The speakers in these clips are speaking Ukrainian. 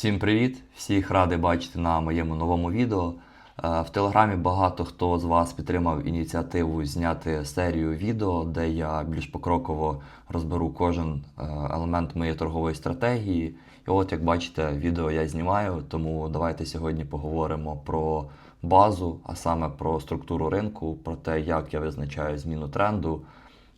Всім привіт! Всіх радий бачити на моєму новому відео. Е, В Телеграмі багато хто з вас підтримав ініціативу зняти серію відео, де я більш покроково розберу кожен е, елемент моєї торгової стратегії. І от, як бачите, відео я знімаю, тому давайте сьогодні поговоримо про базу, а саме про структуру ринку, про те, як я визначаю зміну тренду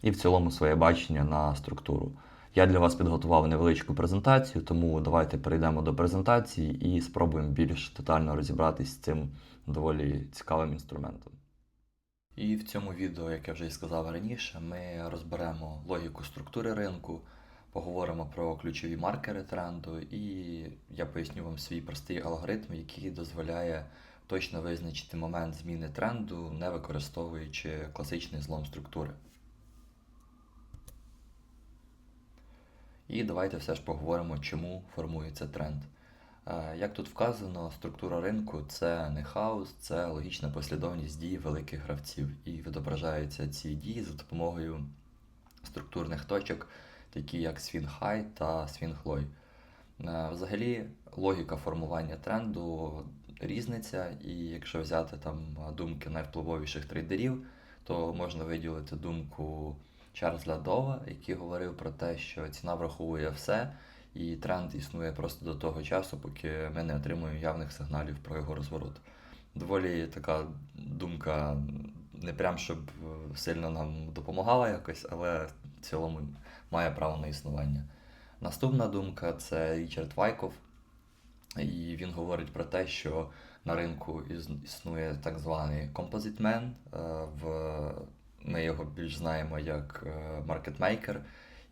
і в цілому своє бачення на структуру. Я для вас підготував невеличку презентацію, тому давайте перейдемо до презентації і спробуємо більш детально розібратись з цим доволі цікавим інструментом. І в цьому відео, як я вже і сказав раніше, ми розберемо логіку структури ринку, поговоримо про ключові маркери тренду, і я поясню вам свій простий алгоритм, який дозволяє точно визначити момент зміни тренду, не використовуючи класичний злом структури. І давайте все ж поговоримо, чому формується тренд. Е, Як тут вказано, структура ринку це не хаос, це логічна послідовність дій великих гравців. І відображаються ці дії за допомогою структурних точок, такі як Swing High та Swing Low. Е, Взагалі, логіка формування тренду різниця, і якщо взяти там думки найвпливовіших трейдерів, то можна виділити думку Чарльза Дова, який говорив про те, що ціна враховує все, і тренд існує просто до того часу, поки ми не отримуємо явних сигналів про його розворот. Доволі така думка, не прям щоб сильно нам допомагала якось, але в цілому має право на існування. Наступна думка це Річард Вайков, і він говорить про те, що на ринку існує так званий Man, е, в ми його більш знаємо як е, маркетмейкер,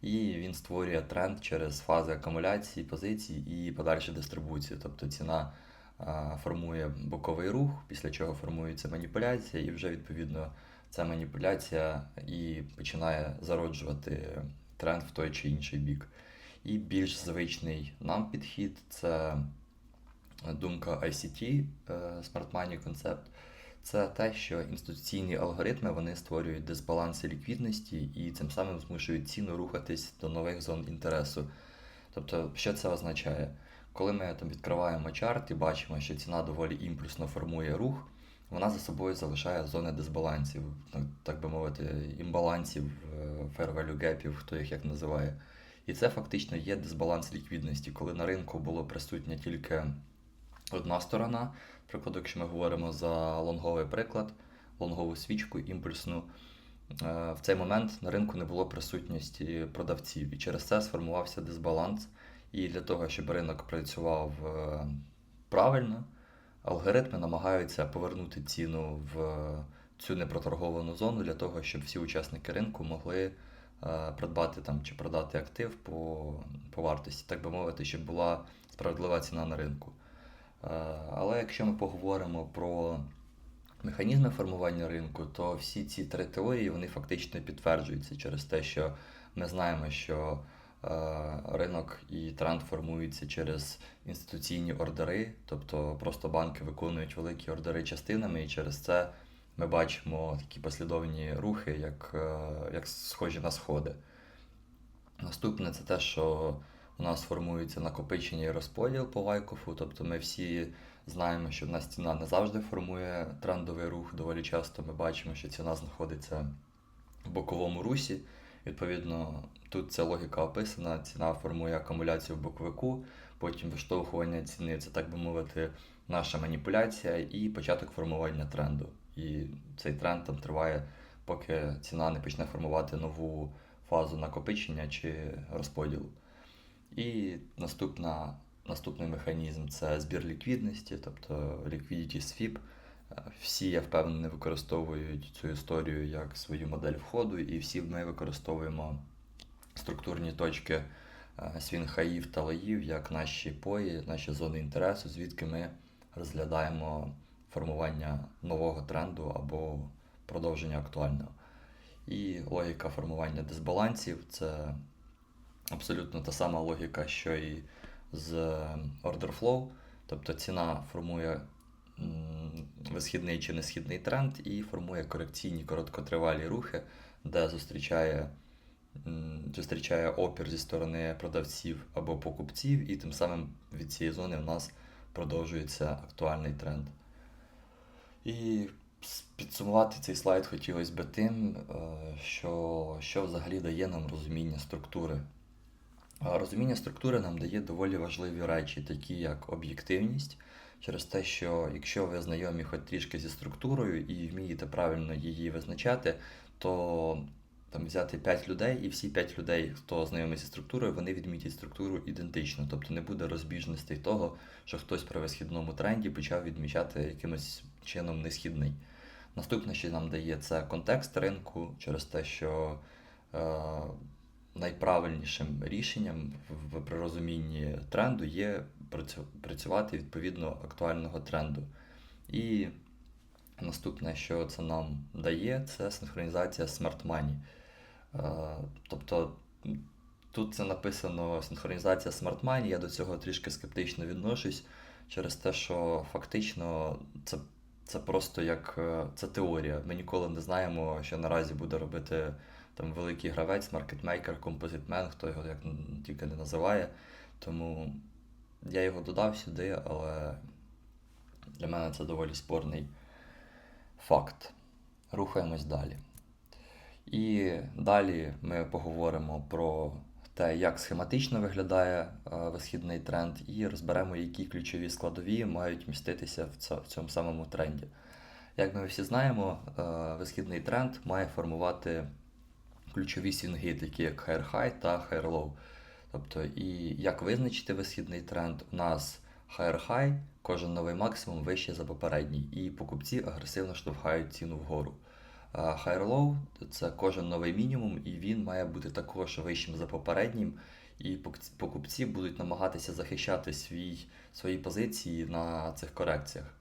і він створює тренд через фази акумуляції позицій і подальші дистрибуції. Тобто ціна е, формує боковий рух, після чого формується маніпуляція, і вже відповідно ця маніпуляція і починає зароджувати тренд в той чи інший бік. І більш звичний нам підхід це думка ICT, е, Smart Money Concept це те, що інституційні алгоритми вони створюють дисбаланси ліквідності і цим самим змушують ціну рухатись до нових зон інтересу. Тобто, що це означає? Коли ми там відкриваємо чарт і бачимо, що ціна доволі імпульсно формує рух, вона за собою залишає зони дисбалансів, так- би мовити, імбалансів, gapів, хто їх як називає. І це фактично є дисбаланс ліквідності, коли на ринку було присутня тільки одна сторона. Прикладу, якщо ми говоримо за лонговий приклад, лонгову свічку імпульсну, е, в цей момент на ринку не було присутності продавців, і через це сформувався дисбаланс. І для того, щоб ринок працював е, правильно, алгоритми намагаються повернути ціну в цю непроторговану зону для того, щоб всі учасники ринку могли е, придбати там чи продати актив по, по вартості, так би мовити, щоб була справедлива ціна на ринку. Е, Але якщо ми поговоримо про механізми формування ринку, то всі ці три теорії вони фактично підтверджуються через те, що ми знаємо, що е, ринок і тренд формуються через інституційні ордери, тобто просто банки виконують великі ордери частинами, і через це ми бачимо такі послідовні рухи, як, е, як схожі на сходи. Наступне це те, що у нас формується накопичення і розподіл по Вайкофу. Тобто ми всі знаємо, що в нас ціна не завжди формує трендовий рух. Доволі часто ми бачимо, що ціна знаходиться в боковому русі. Відповідно, тут ця логіка описана, ціна формує акумуляцію в боковику, потім виштовхування ціни це, так би мовити, наша маніпуляція і початок формування тренду. І цей тренд там триває, поки ціна не почне формувати нову фазу накопичення чи розподілу. І наступна, наступний механізм це збір ліквідності, тобто liquidity sweep. Е, Всі, я впевнений, використовують цю історію як свою модель входу, і всі ми використовуємо структурні точки е, свінхаїв та лоїв як наші пої, наші зони інтересу, звідки ми розглядаємо формування нового тренду або продовження актуального. І логіка формування дисбалансів це абсолютно та сама логіка, що і з order flow. Тобто ціна формує висхідний чи несхідний тренд і формує корекційні короткотривалі рухи, де зустрічає зустрічає опір зі сторони продавців або покупців, і тим самим від цієї зони в нас продовжується актуальний тренд. І підсумувати цей слайд хотілося б тим, е, що, що взагалі дає нам розуміння структури. Розуміння структури нам дає доволі важливі речі, такі як об'єктивність, через те, що якщо ви знайомі хоч трішки зі структурою і вмієте правильно її визначати, то там взяти 5 людей, і всі 5 людей, хто знайомий зі структурою, вони відмітять структуру ідентично. Тобто не буде розбіжностей того, що хтось при висхідному тренді почав відмічати якимось чином несхідний. Наступне, що нам дає, це контекст ринку, через те, що е, найправильнішим рішенням в при розумінні тренду є працювати відповідно актуального тренду. І наступне, що це нам дає, це синхронізація Smart Money. Е, Тобто тут це написано синхронізація Smart Money, я до цього трішки скептично відношусь через те, що фактично це, це просто як е, це теорія. Ми ніколи не знаємо, що наразі буде робити там великий гравець, маркетмейкер, композитмен, хто його як тільки не називає. Тому я його додав сюди, але для мене це доволі спорний факт. Рухаємось далі. І далі ми поговоримо про те, як схематично виглядає е, висхідний тренд, і розберемо, які ключові складові мають міститися в цьому самому тренді. Як ми всі знаємо, е, висхідний тренд має формувати ключові свінги, такі як Higher High та Higher Low. Тобто, і як визначити висхідний тренд? У нас Higher High, кожен новий максимум вище за попередній, і покупці агресивно штовхають ціну вгору. А Higher Low – це кожен новий мінімум, і він має бути також вищим за попереднім, і покупці будуть намагатися захищати свій, свої позиції на цих корекціях.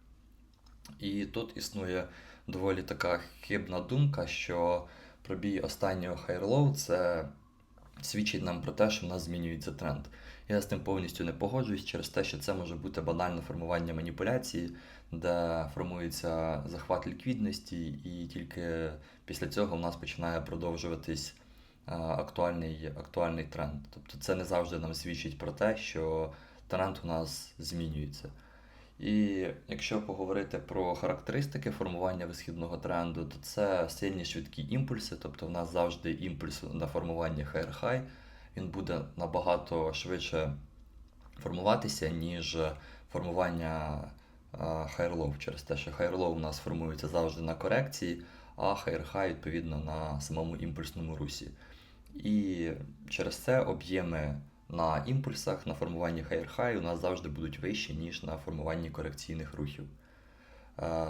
І тут існує доволі така хибна думка, що пробій останнього low це свідчить нам про те, що в нас змінюється тренд. Я з тим повністю не погоджуюсь через те, що це може бути банальне формування маніпуляції, де формується захват ліквідності, і тільки після цього в нас починає продовжуватись е, актуальний, актуальний тренд. Тобто це не завжди нам свідчить про те, що тренд у нас змінюється. І якщо поговорити про характеристики формування висхідного тренду, то це сильні швидкі імпульси, тобто в нас завжди імпульс на формування high, він буде набагато швидше формуватися, ніж формування low, через те, що higher у нас формується завжди на корекції, а high відповідно на самому імпульсному русі. І через це об'єми на імпульсах, на формуванні high у нас завжди будуть вищі, ніж на формуванні корекційних рухів.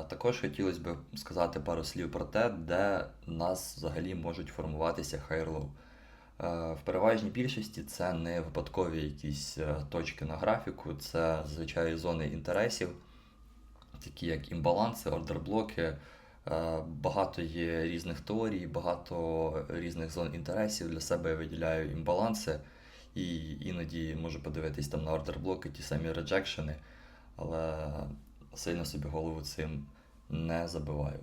Також хотілося б сказати пару слів про те, де нас взагалі можуть формуватися. Е, В переважній більшості це не випадкові якісь е, точки на графіку, це зазвичай зони інтересів, такі як імбаланси, ордерблоки. Е, Багато є різних теорій, багато різних зон інтересів. Для себе я виділяю імбаланси, і іноді можу подивитись там на ордерблоки, ті самі реджекшени, але сильно собі голову цим не забиваю.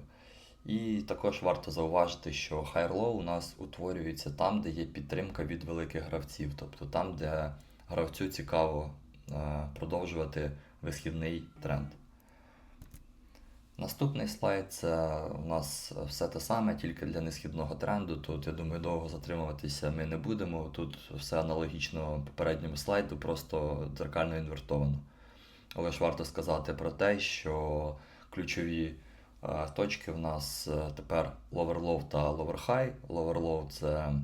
І також варто зауважити, що low у нас утворюється там, де є підтримка від великих гравців, тобто там, де гравцю цікаво е, продовжувати висхідний тренд. Наступний слайд це у нас все те саме, тільки для несхідного тренду. Тут, я думаю, довго затримуватися ми не будемо. Тут все аналогічно попередньому слайду, просто дзеркально інвертовано. Але ж варто сказати про те, що ключові точки в нас е, тепер low та. Lower low це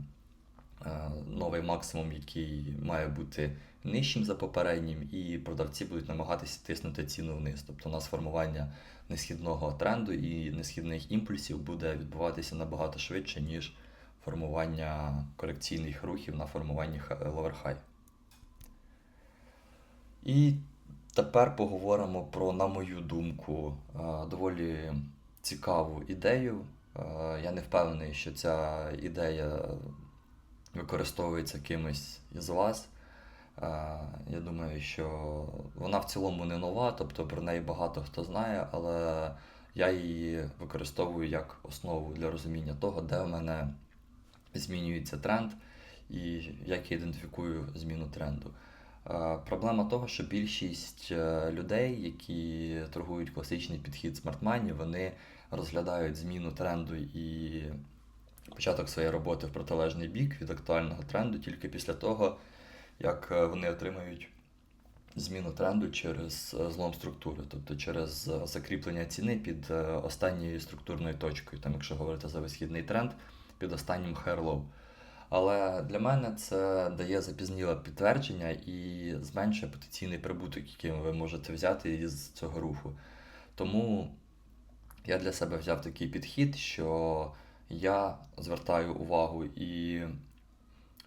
е, новий максимум, який має бути нижчим за попереднім, і продавці будуть намагатися тиснути ціну вниз. Тобто у нас формування несхідного тренду і несхідних імпульсів буде відбуватися набагато швидше, ніж формування корекційних рухів на формуванні high. І тепер поговоримо про, на мою думку, е, доволі цікаву ідею. Е, Я не впевнений, що ця ідея використовується кимось із вас. Е, Я думаю, що вона в цілому не нова, тобто про неї багато хто знає, але я її використовую як основу для розуміння того, де в мене змінюється тренд і як я ідентифікую зміну тренду. Е, Проблема того, що більшість е, людей, які торгують класичний підхід Money, вони розглядають зміну тренду і початок своєї роботи в протилежний бік від актуального тренду тільки після того, як е, вони отримають зміну тренду через злом структури, тобто через закріплення ціни під останньою структурною точкою, там, якщо говорити за висхідний тренд, під останнім low. Але для мене це дає запізніле підтвердження і зменшує потенційний прибуток, який ви можете взяти із цього руху. Тому я для себе взяв такий підхід, що я звертаю увагу і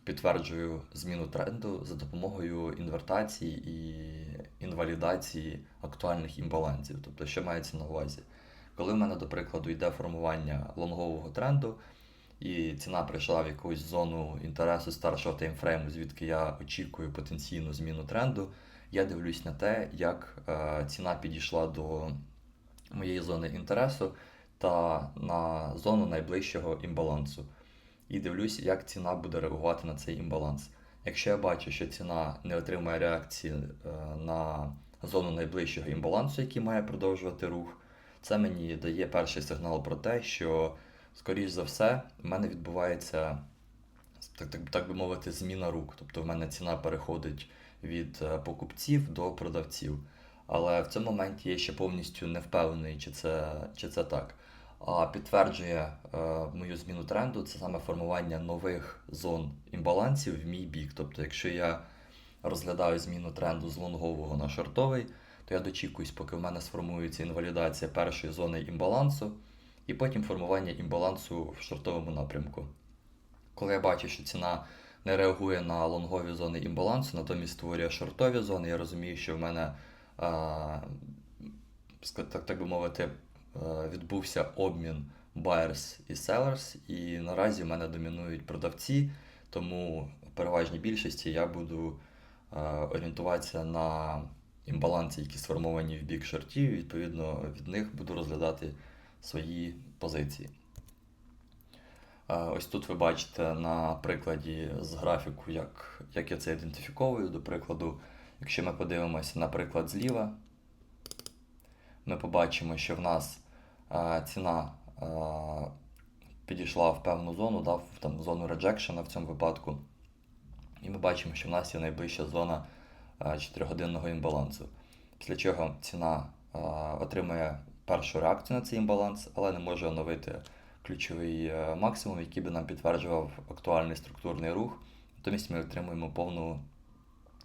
підтверджую зміну тренду за допомогою інвертації і інвалідації актуальних імбалансів. Тобто, що мається на увазі? Коли в мене, до прикладу, йде формування лонгового тренду, і ціна прийшла в якусь зону інтересу старшого таймфрейму, звідки я очікую потенційну зміну тренду, я дивлюсь на те, як е, ціна підійшла до моєї зони інтересу та на зону найближчого імбалансу. І дивлюсь, як ціна буде реагувати на цей імбаланс. Якщо я бачу, що ціна не отримує реакції е, на зону найближчого імбалансу, який має продовжувати рух, це мені дає перший сигнал про те, що, скоріш за все, в мене відбувається, так, так, так би мовити, зміна рук. Тобто в мене ціна переходить від е, покупців до продавців. Але в цьому моменті я ще повністю не впевнений, чи це, чи це так. А підтверджує е, мою зміну тренду це саме формування нових зон імбалансів в мій бік. Тобто, якщо я розглядаю зміну тренду з лонгового на шортовий, то я дочікуюсь, поки в мене сформується інвалідація першої зони імбалансу, і потім формування імбалансу в шортовому напрямку. Коли я бачу, що ціна не реагує на лонгові зони імбалансу, натомість створює шортові зони, я розумію, що в мене, так, так би мовити, е, відбувся обмін buyers і sellers, і наразі в мене домінують продавці, тому в переважній більшості я буду е, орієнтуватися на імбаланси, які сформовані в бік шортів, і відповідно від них буду розглядати свої позиції. Е, Ось тут ви бачите на прикладі з графіку, як, як я це ідентифіковую. До прикладу, якщо ми подивимося на приклад зліва, ми побачимо, що в нас е, ціна е, підійшла в певну зону, да, в там, зону реджекшена в цьому випадку. І ми бачимо, що в нас є найближча зона 4-годинного імбалансу. Після чого ціна отримує першу реакцію на цей імбаланс, але не може оновити ключовий е, максимум, який би нам підтверджував актуальний структурний рух. Натомість ми отримуємо повну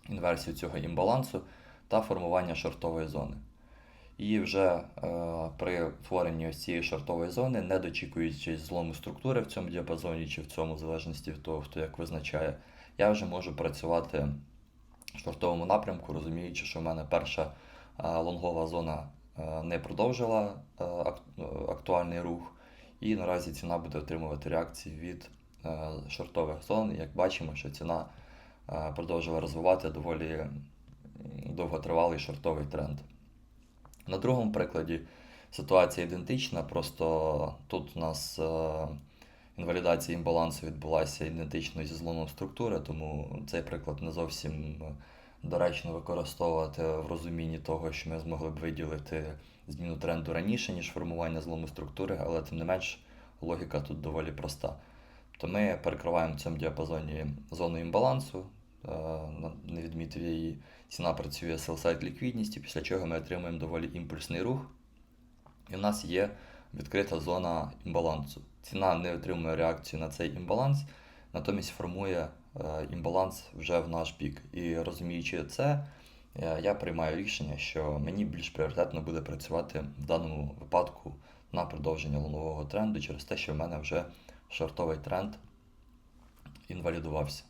інверсію цього імбалансу та формування шортової зони. І вже е, при утворенні ось цієї шортової зони, не дочікуючись злому структури в цьому діапазоні чи в цьому, в залежності від того, хто як визначає, я вже можу працювати в шортовому напрямку, розуміючи, що в мене перша е, лонгова зона не продовжила е, е, актуальний рух, і наразі ціна буде отримувати реакції від е, шортових зон. Як бачимо, що ціна е, продовжила розвивати доволі довготривалий шортовий тренд. На другому прикладі ситуація ідентична, просто тут у нас е, інвалідація імбалансу відбулася ідентично зі зломом структури, тому цей приклад не зовсім е, доречно використовувати в розумінні того, що ми змогли б виділити зміну тренду раніше, ніж формування злому структури, але тим не менш логіка тут доволі проста. То ми перекриваємо в цьому діапазоні зону імбалансу, е, не відмітив її, ціна працює селсайд ліквідністю, після чого ми отримуємо доволі імпульсний рух. І в нас є відкрита зона імбалансу. Ціна не отримує реакцію на цей імбаланс, натомість формує імбаланс вже в наш бік. І розуміючи це, е, я приймаю рішення, що мені більш пріоритетно буде працювати в даному випадку на продовження лонового тренду через те, що в мене вже шортовий тренд інвалідувався.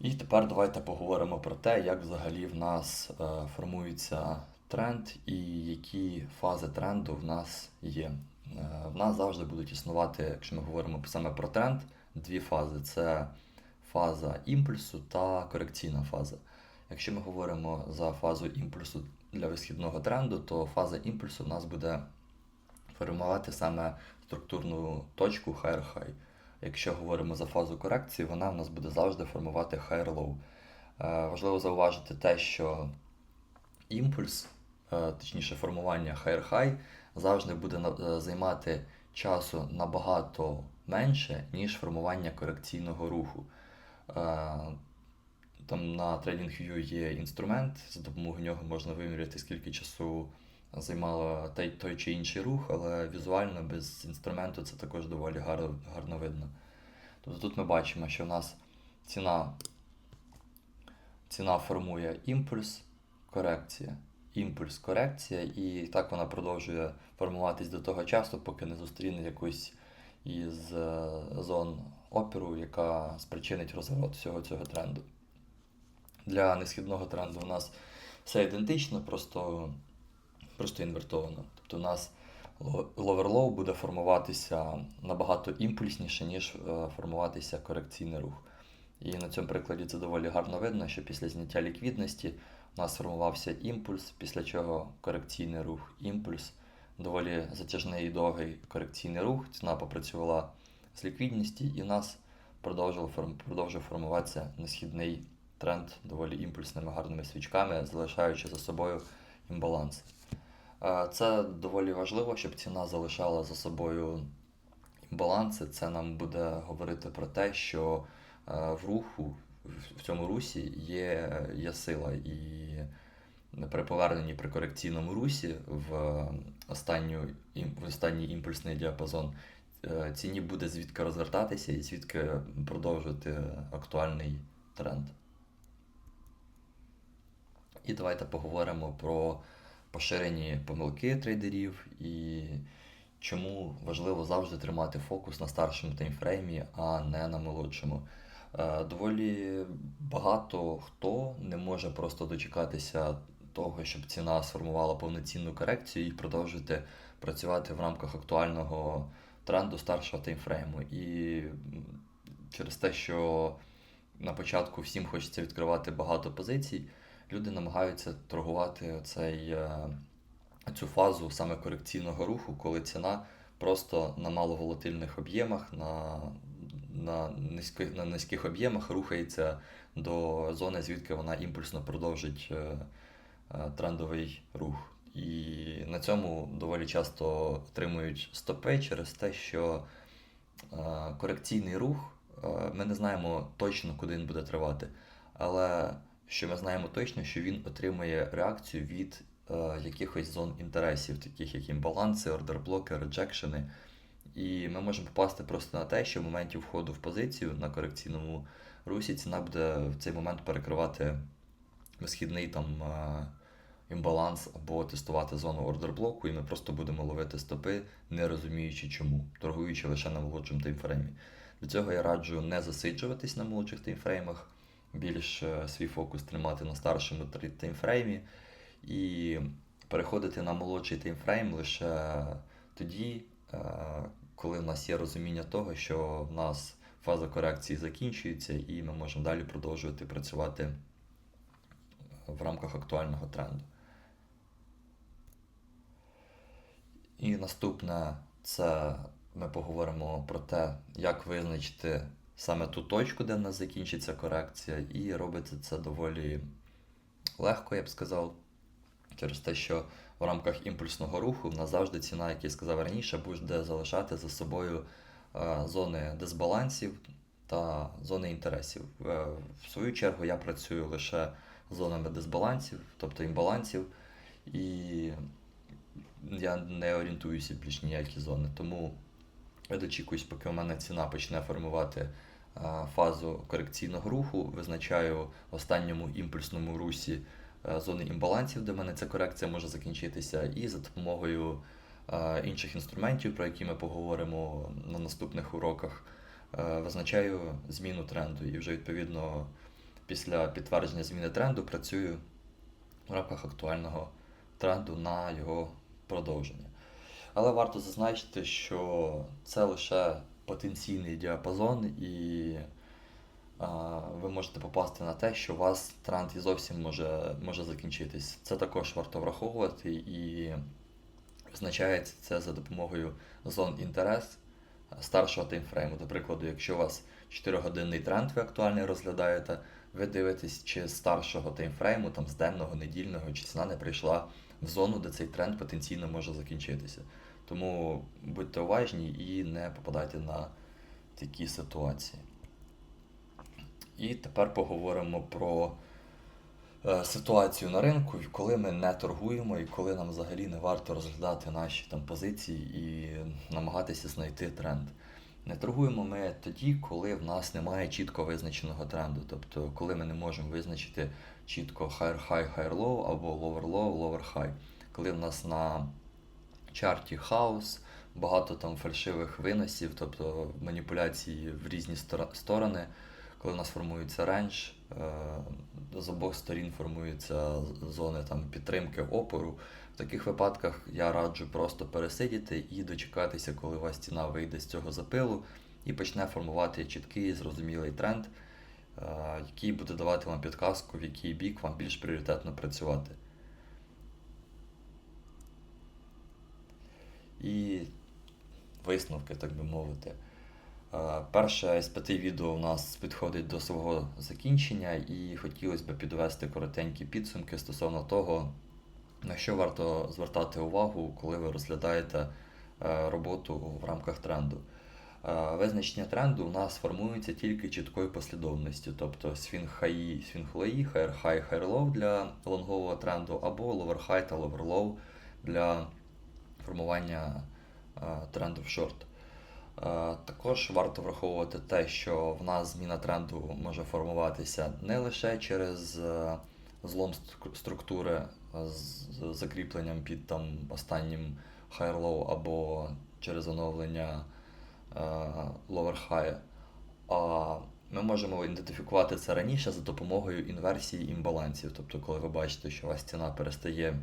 І тепер давайте поговоримо про те, як взагалі в нас е, формується тренд і які фази тренду в нас є. Е, в нас завжди будуть існувати, якщо ми говоримо саме про тренд, дві фази: це фаза імпульсу та корекційна фаза. Якщо ми говоримо за фазу імпульсу для висхідного тренду, то фаза імпульсу в нас буде формувати саме структурну точку higher high. Якщо говоримо за фазу корекції, вона в нас буде завжди формувати higher low. Е, Важливо зауважити те, що імпульс, е, точніше формування higher high, завжди буде е, займати часу набагато менше, ніж формування корекційного руху. Е, Там на TradingView є інструмент, за допомогою нього можна виміряти, скільки часу займало той, той чи інший рух, але візуально без інструменту це також доволі гарно, гарно видно. Тобто тут ми бачимо, що в нас ціна, ціна формує імпульс, корекція, імпульс, корекція, і так вона продовжує формуватись до того часу, поки не зустріне якусь із е, зон опіру, яка спричинить розворот всього цього тренду. Для несхідного тренду у нас все ідентично, просто, просто інвертовано. Тобто у нас low буде формуватися набагато імпульсніше, ніж е, формуватися корекційний рух. І на цьому прикладі це доволі гарно видно, що після зняття ліквідності у нас формувався імпульс, після чого корекційний рух, імпульс, доволі затяжний і довгий корекційний рух. Ціна попрацювала з ліквідності, і в нас продовжував, форм- продовжив формуватися несхідний тренд доволі імпульсними гарними свічками, залишаючи за собою імбаланс. Е, Це доволі важливо, щоб ціна залишала за собою імбаланси. Це нам буде говорити про те, що е, в руху, в- цьому русі є, є сила. І при поверненні при корекційному русі в, останню, в останній імпульсний діапазон е, ціні буде звідки розвертатися і звідки продовжувати актуальний тренд. І давайте поговоримо про поширені помилки трейдерів і чому важливо завжди тримати фокус на старшому таймфреймі, а не на молодшому. Е, Доволі багато хто не може просто дочекатися того, щоб ціна сформувала повноцінну корекцію і продовжити працювати в рамках актуального тренду старшого таймфрейму. І через те, що на початку всім хочеться відкривати багато позицій, люди намагаються торгувати цей, е, цю фазу саме корекційного руху, коли ціна просто на маловолатильних об'ємах, на, на, низьких, на низьких об'ємах рухається до зони, звідки вона імпульсно продовжить е, е, трендовий рух. І на цьому доволі часто отримують стопи через те, що е, корекційний рух, ми не знаємо точно, куди він буде тривати. Але що ми знаємо точно, що він отримує реакцію від якихось зон інтересів, таких як імбаланси, ордерблоки, реджекшени. І ми можемо попасти просто на те, що в моменті входу в позицію на корекційному русі ціна буде в цей момент перекривати висхідний там е, імбаланс або тестувати зону ордерблоку, і ми просто будемо ловити стопи, не розуміючи чому, торгуючи лише на молодшому таймфреймі. Для цього я раджу не засиджуватись на молодших таймфреймах, більш е, свій фокус тримати на старшому таймфреймі і переходити на молодший таймфрейм лише тоді, е, коли в нас є розуміння того, що в нас фаза корекції закінчується, і ми можемо далі продовжувати працювати в рамках актуального тренду. І наступне це ми поговоримо про те, як визначити саме ту точку, де в нас закінчиться корекція, і робиться це доволі легко, я б сказав, через те, що в рамках імпульсного руху в нас завжди ціна, як я сказав раніше, буде залишати за собою е, зони дисбалансів та зони інтересів. Е, В свою чергу я працюю лише зонами дисбалансів, тобто імбалансів, і я не орієнтуюся більш ніякі зони. Тому я дочікуюсь, поки у мене ціна почне формувати фазу корекційного руху, визначаю останньому імпульсному русі зони імбалансів, де в мене ця корекція може закінчитися, і за допомогою інших інструментів, про які ми поговоримо на наступних уроках, визначаю зміну тренду. І вже відповідно після підтвердження зміни тренду працюю в рамках актуального тренду на його продовження. Але варто зазначити, що це лише потенційний діапазон, і ви можете попасти на те, що у вас тренд і зовсім може, може закінчитись. Це також варто враховувати, і Визначається це за допомогою зон інтерес е, старшого таймфрейму. До прикладу, якщо у вас 4-годинний тренд ви актуальний розглядаєте, ви дивитесь, чи старшого таймфрейму, там з денного, недільного, чи ціна не прийшла в зону, де цей тренд потенційно може закінчитися. Тому будьте уважні і не попадайте на такі ситуації. І тепер поговоримо про е, ситуацію на ринку, коли ми не торгуємо і коли нам взагалі не варто розглядати наші там позиції і намагатися знайти тренд. Не торгуємо ми тоді, коли в нас немає чітко визначеного тренду. Тобто, коли ми не можемо визначити чітко higher high, higher low або lower low, lower high. Коли в нас на чарті хаос, багато там фальшивих виносів, тобто маніпуляції в різні сторони, коли у нас формується рендж, е, з обох сторін формуються зони там, підтримки опору. В таких випадках я раджу просто пересидіти і дочекатися, коли у вас ціна вийде з цього запилу і почне формувати чіткий, зрозумілий тренд, е, який буде давати вам підказку, в який бік вам більш пріоритетно працювати. І висновки, так би мовити. Е, Перше з п'яти відео у нас підходить до свого закінчення, і хотілося б підвести коротенькі підсумки стосовно того, на що варто звертати увагу, коли ви розглядаєте е, роботу в рамках тренду. Е, Визначення тренду у нас формується тільки чіткою послідовністю, тобто свінг хаї, свінг лої, хайр хай, хайр лоу для лонгового тренду, або high та low для формування тренду в шорт. Е, Також варто враховувати те, що в нас зміна тренду може формуватися не лише через е, злом структури е, з закріпленням під там останнім higher low або через оновлення е, lower high, а ми можемо ідентифікувати це раніше за допомогою інверсії імбалансів. Тобто, коли ви бачите, що у вас ціна перестає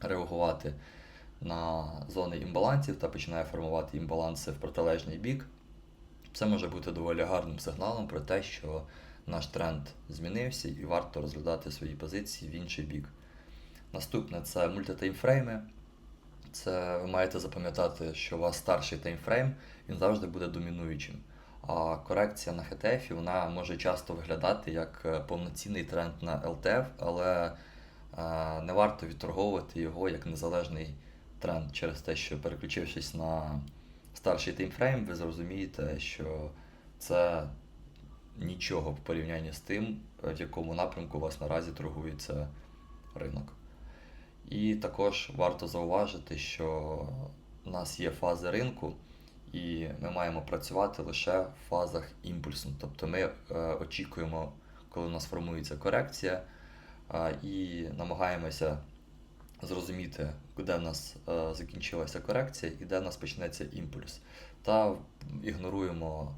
реагувати на зони імбалансів та починає формувати імбаланси в протилежний бік, це може бути доволі гарним сигналом про те, що наш тренд змінився і варто розглядати свої позиції в інший бік. Наступне це мультитаймфрейми. Це ви маєте запам'ятати, що у вас старший таймфрейм він завжди буде домінуючим. А корекція на HTF вона може часто виглядати як е, повноцінний тренд на LTF, але е, не варто відторговувати його як незалежний тренд через те, що переключившись на старший таймфрейм, ви зрозумієте, що це нічого в порівнянні з тим, в якому напрямку у вас наразі торгується ринок. І також варто зауважити, що у нас є фази ринку, і ми маємо працювати лише в фазах імпульсу. Тобто ми е, очікуємо, коли у нас формується корекція, е, і намагаємося зрозуміти, де в нас е, закінчилася корекція і де в нас почнеться імпульс. Та ігноруємо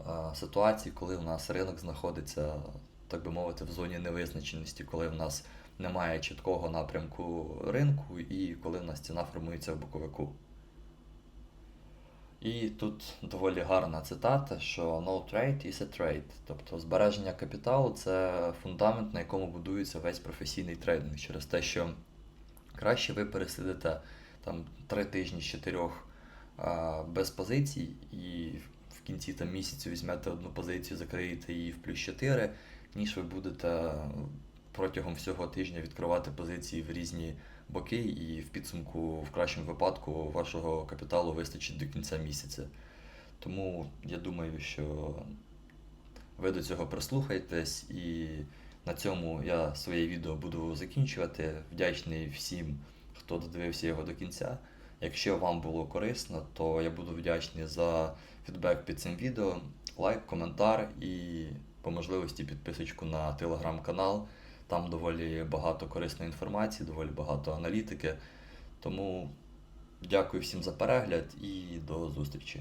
е, ситуації, коли у нас ринок знаходиться, так би мовити, в зоні невизначеності, коли в нас немає чіткого напрямку ринку і коли в нас ціна формується в боковику. І тут доволі гарна цитата, що no trade is a trade. Тобто збереження капіталу це фундамент, на якому будується весь професійний трейдинг. Через те, що краще ви пересидите там 3 тижні з 4 а, без позицій, і в кінці там, місяцю візьмете одну позицію, закриєте її в плюс 4, ніж ви будете протягом всього тижня відкривати позиції в різні боки, і в підсумку, в кращому випадку, вашого капіталу вистачить до кінця місяця. Тому я думаю, що ви до цього прислухаєтесь, і на цьому я своє відео буду закінчувати. Вдячний всім, хто додивився його до кінця. Якщо вам було корисно, то я буду вдячний за фідбек під цим відео, лайк, коментар і по можливості підписочку на телеграм-канал. Там доволі багато корисної інформації, доволі багато аналітики. Тому дякую всім за перегляд і до зустрічі.